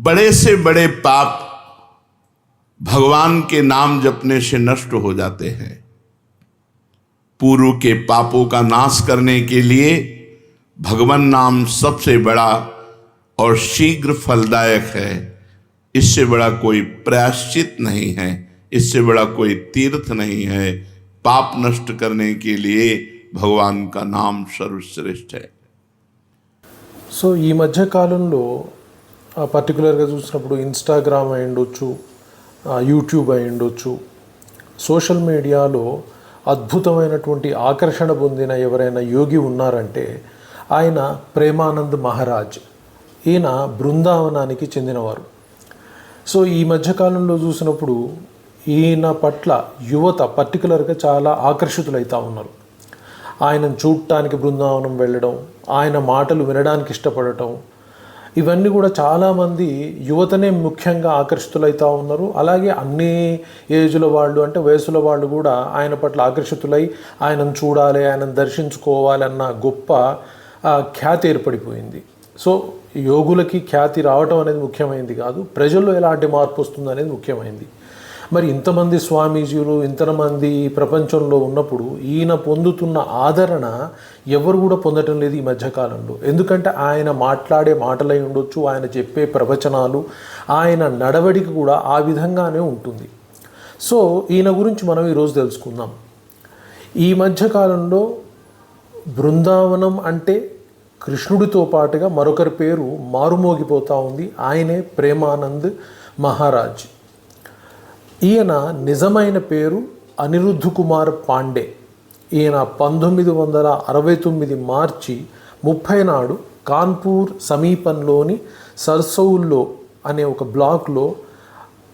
बड़े से बड़े पाप भगवान के नाम जपने से नष्ट हो जाते हैं पूर्व के पापों का नाश करने के लिए भगवान नाम सबसे बड़ा और शीघ्र फलदायक है इससे बड़ा कोई प्रायश्चित नहीं है इससे बड़ा कोई तीर्थ नहीं है पाप नष्ट करने के लिए भगवान का नाम सर्वश्रेष्ठ है సో ఈ మధ్య కాలంలో ఆ, పర్టికులర్గా చూసినప్పుడు ఇన్స్టాగ్రామ్ అయి ఉండొచ్చు యూట్యూబ్ అయి ఉండొచ్చు. సోషల్ మీడియాలో అద్భుతమైనటువంటి ఆకర్షణ పొందిన ఎవరైనా యోగి ఉన్నారంటే ఆయన ప్రేమానంద్ మహారాజ్. ఈయన బృందావనానికి చెందినవారు. సో ఈ మధ్యకాలంలో చూసినప్పుడు ఈయన పట్ల యువత పర్టికులర్గా చాలా ఆకర్షితులైతా ఉన్నారు. ఆయనను చూడటానికి బృందావనం వెళ్ళడం ఆయన మాటలు వినడానికి ఇష్టపడటం ఇవన్నీ కూడా చాలామంది యువతనే ముఖ్యంగా ఆకర్షితులైతా ఉన్నారు. అలాగే అన్ని ఏజ్ల వాళ్ళు అంటే వయసుల వాళ్ళు కూడా ఆయన పట్ల ఆకర్షితులై ఆయనను చూడాలి ఆయనను దర్శించుకోవాలి అన్న గొప్ప ఖ్యాతి ఏర్పడిపోయింది. సో యోగులకి ఖ్యాతి రావటం అనేది ముఖ్యమైనది కాదు ప్రజల్లో ఎలాంటి మార్పు వస్తుంది అనేది ముఖ్యమైనది మరి ఇంతమంది స్వామీజీలు ఇంతమంది ప్రపంచంలో ఉన్నప్పుడు ఈయన పొందుతున్న ఆదరణ ఎవరు కూడా పొందటం లేదు ఈ మధ్యకాలంలో. ఎందుకంటే ఆయన మాట్లాడే మాటలై ఉండొచ్చు ఆయన చెప్పే ప్రవచనాలు ఆయన నడవడిక కూడా ఆ విధంగానే ఉంటుంది. సో ఈయన గురించి మనం ఈరోజు తెలుసుకుందాం. ఈ మధ్యకాలంలో బృందావనం అంటే కృష్ణుడితో పాటుగా మరొకరి పేరు మారుమోగిపోతూ ఉంది. ఆయనే ప్రేమానంద్ మహారాజ్. ఈయన నిజమైన పేరు అనిరుద్ధ్ కుమార్ పాండే. ఈయన పంతొమ్మిది వందల అరవై తొమ్మిది మార్చి ముప్పై నాడు కాన్పూర్ సమీపంలోని సర్సౌల్లో అనే ఒక బ్లాక్లో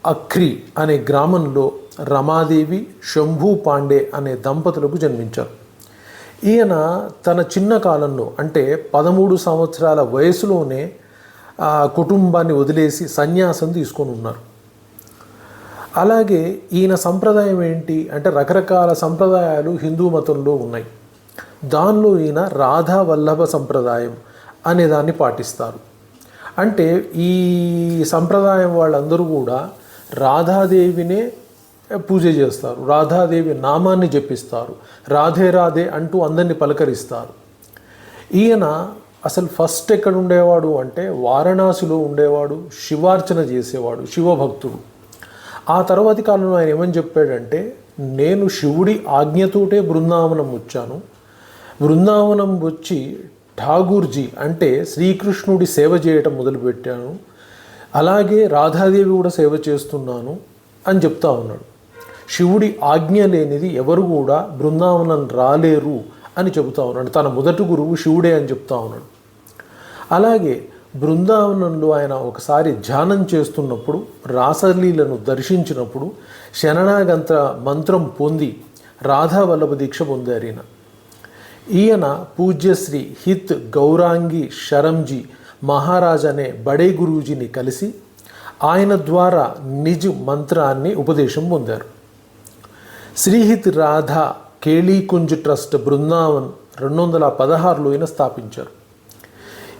అఖ్రి అనే గ్రామంలో రమాదేవి శంభూ పాండే అనే దంపతులకు జన్మించారు. ఈయన తన చిన్న కాలంలో అంటే పదమూడు సంవత్సరాల వయసులోనే కుటుంబాన్ని వదిలేసి సన్యాసం తీసుకొని ఉన్నారు. అలాగే ఈయన సంప్రదాయం ఏంటి అంటే రకరకాల సంప్రదాయాలు హిందూ మతంలో ఉన్నాయి. దానిలో ఈయన రాధా వల్లభ సంప్రదాయం అనే దాన్ని పాటిస్తారు. అంటే ఈ సంప్రదాయం వాళ్ళందరూ కూడా రాధాదేవినే పూజ చేస్తారు. రాధాదేవి నామాన్ని జపిస్తారు. రాధే రాధే అంటూ అందరినీ పలకరిస్తారు. ఈయన అసలు ఫస్ట్ ఎక్కడ ఉండేవాడు అంటే వారణాసిలో ఉండేవాడు శివార్చన చేసేవాడు శివభక్తుడు. ఆ తర్వాతి కాలంలో ఆయన ఏమని చెప్పాడంటే నేను శివుడి ఆజ్ఞతోటే బృందావనం వచ్చాను. బృందావనం వచ్చి ఠాగూర్జీ అంటే శ్రీకృష్ణుడి సేవ చేయటం మొదలుపెట్టాను. అలాగే రాధాదేవి కూడా సేవ చేస్తున్నాను అని చెప్తా ఉన్నాడు. శివుడి ఆజ్ఞ లేనిది ఎవరు కూడా బృందావనం రాలేరు అని చెబుతా ఉన్నాడు. తన మొదటి గురువు శివుడే అని చెప్తా ఉన్నాడు. అలాగే బృందావనంలో ఆయన ఒకసారి ధ్యానం చేస్తున్నప్పుడు రాసలీలను దర్శించినప్పుడు శరణాగంత మంత్రం పొంది రాధావల్లభ దీక్ష పొందారు ఈయన. ఈయన పూజ్యశ్రీ హిత్ గౌరాంగి శరంజీ మహారాజ్ అనే బడే గురూజీని కలిసి ఆయన ద్వారా నిజ్ మంత్రాన్ని ఉపదేశం పొందారు. శ్రీహిత్ రాధా కేళీకుంజ్ ట్రస్ట్ బృందావన్ రెండు వందల పదహారులో ఈయన స్థాపించారు.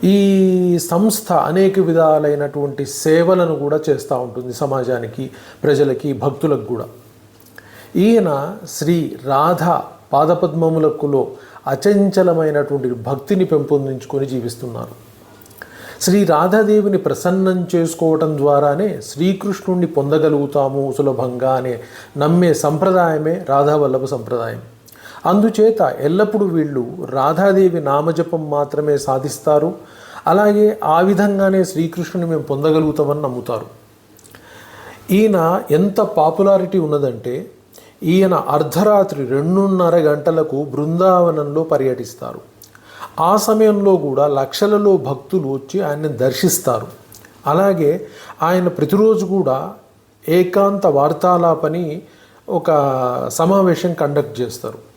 ఈ సంస్థ అనేక విధాలైనటువంటి సేవలను కూడా చేస్తూ ఉంటుంది సమాజానికి ప్రజలకి భక్తులకు కూడా. ఈయన శ్రీ రాధ పాదపద్మములకులో అచంచలమైనటువంటి భక్తిని పెంపొందించుకొని జీవిస్తున్నారు. శ్రీ రాధాదేవిని ప్రసన్నం చేసుకోవటం ద్వారానే శ్రీకృష్ణుణ్ణి పొందగలుగుతాము సులభంగా అనే నమ్మే సంప్రదాయమే రాధావల్లభ సంప్రదాయం. అందుచేత ఎల్లప్పుడూ వీళ్ళు రాధాదేవి నామజపం మాత్రమే సాధిస్తారు. అలాగే ఆ విధంగానే శ్రీకృష్ణుని మేము పొందగలుగుతామని నమ్ముతారు. ఈయన ఎంత పాపులారిటీ ఉన్నదంటే ఈయన అర్ధరాత్రి రెండున్నర గంటలకు బృందావనంలో పర్యటిస్తారు. ఆ సమయంలో కూడా లక్షలలో భక్తులు వచ్చి ఆయన్ని దర్శిస్తారు. అలాగే ఆయన ప్రతిరోజు కూడా ఏకాంత వార్తాలాపని ఒక సమావేశం కండక్ట్ చేస్తారు.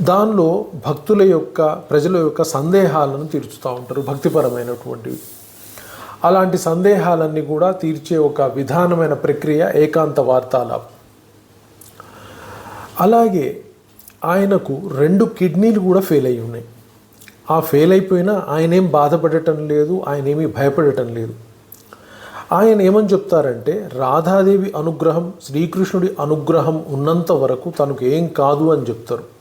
దానిలో భక్తుల యొక్క ప్రజల యొక్క సందేహాలను తీర్చుతూ ఉంటారు భక్తిపరమైనటువంటివి. అలాంటి సందేహాలన్నీ కూడా తీర్చే ఒక విధానమైన ప్రక్రియ ఏకాంత వార్తాలాపం. అలాగే ఆయనకు రెండు కిడ్నీలు కూడా ఫెయిల్ అయి ఉన్నాయి. ఆ ఫెయిల్ అయిపోయినా ఆయన ఏం బాధపడటం లేదు ఆయన ఏమీ భయపడటం లేదు. ఆయన ఏమని చెప్తారంటే రాధాదేవి అనుగ్రహం శ్రీకృష్ణుడి అనుగ్రహం ఉన్నంత వరకు తనకు ఏం కాదు అని చెప్తారు.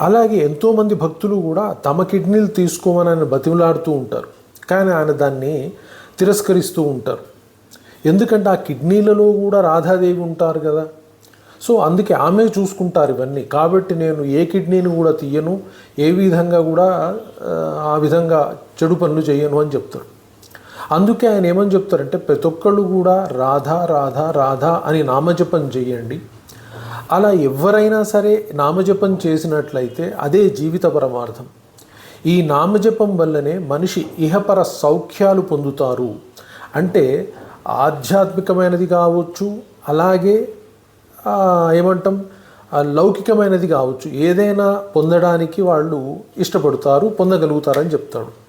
అలాగే ఎంతోమంది భక్తులు కూడా తమ కిడ్నీలు తీసుకోమని ఆయన బతిమలాడుతూ ఉంటారు. కానీ ఆయన దాన్ని తిరస్కరిస్తూ ఉంటారు. ఎందుకంటే ఆ కిడ్నీలలో కూడా రాధాదేవి ఉంటారు కదా. సో అందుకే ఆమె చూసుకుంటారు ఇవన్నీ. కాబట్టి నేను ఏ కిడ్నీని కూడా తీయను ఏ విధంగా కూడా ఆ, విధంగా చెడు పనులు చేయను అని చెప్తారు. అందుకే ఆయన ఏమని చెప్తారంటే ప్రతి ఒక్కళ్ళు కూడా రాధా రాధా రాధా అని నామజపం చేయండి. అలా ఎవరైనా సరే నామజపం చేసినట్లయితే అదే జీవిత పరమార్థం ఈ నామజపం వల్లనే మనిషి ఇహపర సౌఖ్యాలు పొందుతారు. అంటే ఆధ్యాత్మికమైనది కావచ్చు అలాగే ఏమంటాం లౌకికమైనది కావచ్చు. ఏదైనా పొందడానికి వాళ్ళు ఇష్టపడతారు పొందగలుగుతారని చెప్తాడు.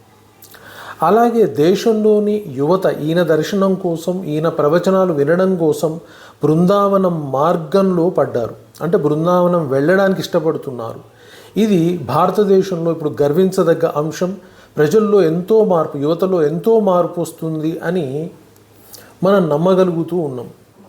అలాగే దేశంలోని యువత ఈయన దర్శనం కోసం ఈయన ప్రవచనాలు వినడం కోసం బృందావనం మార్గంలో పడ్డారు. అంటే బృందావనం వెళ్ళడానికి ఇష్టపడుతున్నారు. ఇది భారతదేశంలో ఇప్పుడు గర్వించదగ్గ అంశం. ప్రజల్లో ఎంతో మార్పు యువతలో ఎంతో మార్పు వస్తుంది అని మనం నమ్మగలుగుతూ ఉన్నాం.